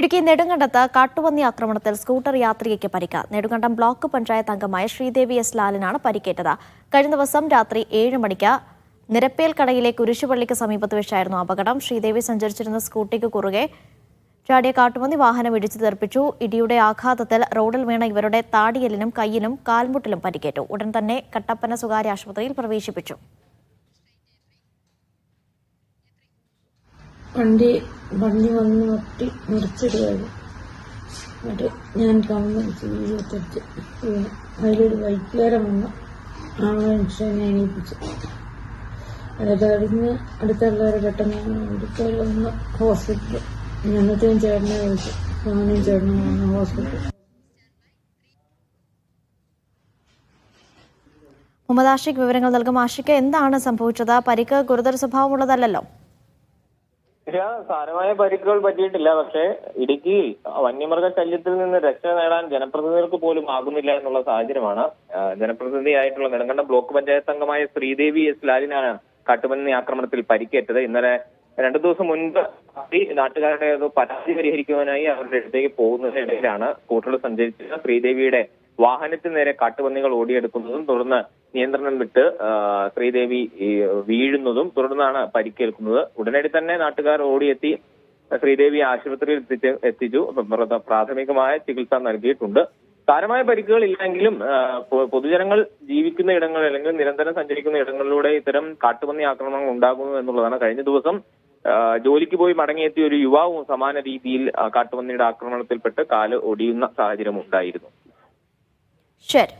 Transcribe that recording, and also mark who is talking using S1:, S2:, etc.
S1: ഇടുക്കി നെടുങ്കണ്ടത്ത് കാട്ടുപന്നി ആക്രമണത്തിൽ സ്കൂട്ടർ യാത്രികയ്ക്ക് പരിക്ക്. നെടുങ്കണ്ടം ബ്ലോക്ക് പഞ്ചായത്ത് അംഗമായ ശ്രീദേവി എസ് ലാലിനാണ് പരിക്കേറ്റത്. കഴിഞ്ഞ ദിവസം രാത്രി ഏഴ് മണിക്ക് നിരപ്പേൽ കടയിലെ കുരിശുപള്ളിക്ക് സമീപത്ത് വെച്ചായിരുന്നു അപകടം. ശ്രീദേവി സഞ്ചരിച്ചിരുന്ന സ്കൂട്ടിക്ക് കുറുകെ ചാടിയ കാട്ടുപന്നി വാഹനം ഇടിച്ചു തെറിപ്പിച്ചു. ഇടിയുടെ ആഘാതത്തിൽ റോഡിൽ വീണ ഇവരുടെ താടിയലിനും കയ്യിലും കാൽമുട്ടിലും പരിക്കേറ്റു. ഉടൻ തന്നെ കട്ടപ്പന സ്വകാര്യ ആശുപത്രിയിൽ പ്രവേശിപ്പിച്ചു.
S2: വണ്ടി വണ്ടി വന്ന് മുട്ടി മുറിച്ചിടുകയാണ്. എന്നിട്ട് ഞാൻ കമ്പനിച്ച് വീഴത്തെടുത്ത് വീണു. അതിലൊരു ബൈക്കുകാരൻ വന്ന്. ആളെ എണീപ്പിച്ചു. അതായത് അടുന്ന് അടുത്തുള്ളവരെ പെട്ടെന്ന് അടുത്തവർ വന്ന് ഹോസ്പിറ്റലിൽ. ഞങ്ങൾക്കും ചേട്ടനെ വിളിച്ചു. ഞാനും ചേട്ടനും വന്ന് ഹോസ്പിറ്റലിൽ.
S1: മുഹമ്മദ് വിവരങ്ങൾ നൽകും ആഷിഖ് എന്താണ് സംഭവിച്ചത്? പരിക്ക് ഗുരുതര സ്വഭാവമുള്ളതല്ലല്ലോ.
S3: ഇല്ല സാരമായ പരിക്കുകൾ പറ്റിയിട്ടില്ല. പക്ഷേ ഇടുക്കിയിൽ വന്യമൃഗ ശല്യത്തിൽ നിന്ന് രക്ഷ നേടാൻ ജനപ്രതിനിധികൾക്ക് പോലും ആകുന്നില്ല എന്നുള്ള സാഹചര്യമാണ്. ജനപ്രതിനിധിയായിട്ടുള്ള നെടുങ്കണ്ടം ബ്ലോക്ക് പഞ്ചായത്ത് അംഗമായ ശ്രീദേവി എസ് ലാലിനാണ് കാട്ടുപന്നി ആക്രമണത്തിൽ പരിക്കേറ്റത്. ഇന്നലെ രണ്ടു ദിവസം മുൻപ് നാട്ടുകാരുടെ പരാതി പരിഹരിക്കുവാനായി അവരുടെ അടുത്തേക്ക് പോകുന്നതിനിടയിലാണ് സ്കൂട്ടറിൽ സഞ്ചരിച്ച ശ്രീദേവിയുടെ വാഹനത്തിന് നേരെ കാട്ടുപന്നികൾ ഓടിയെടുക്കുന്നതും തുടർന്ന് നിയന്ത്രണം വിട്ട് ശ്രീദേവി വീഴുന്നതും തുടർന്നാണ് പരിക്കേൽക്കുന്നത്. ഉടനടി തന്നെ നാട്ടുകാർ ഓടിയെത്തി ശ്രീദേവി ആശുപത്രിയിൽ എത്തിച്ച് എത്തിച്ചു. പ്ര- പ്രാഥമികമായ ചികിത്സ നൽകിയിട്ടുണ്ട്. സാരമായ പരിക്കുകൾ ഇല്ലെങ്കിലും പൊതുജനങ്ങൾ ജീവിക്കുന്ന ഇടങ്ങൾ അല്ലെങ്കിൽ നിരന്തരം സഞ്ചരിക്കുന്ന ഇടങ്ങളിലൂടെ ഇത്തരം കാട്ടുപന്നി ആക്രമണങ്ങൾ ഉണ്ടാകുന്നു എന്നുള്ളതാണ്. കഴിഞ്ഞ ദിവസം ജോലിക്ക് പോയി മടങ്ങിയെത്തിയ ഒരു യുവാവും സമാന രീതിയിൽ കാട്ടുപന്നിയുടെ ആക്രമണത്തിൽപ്പെട്ട് കാൽ ഒടിയുന്ന സാഹചര്യം ഉണ്ടായിരുന്നു
S1: ശരി.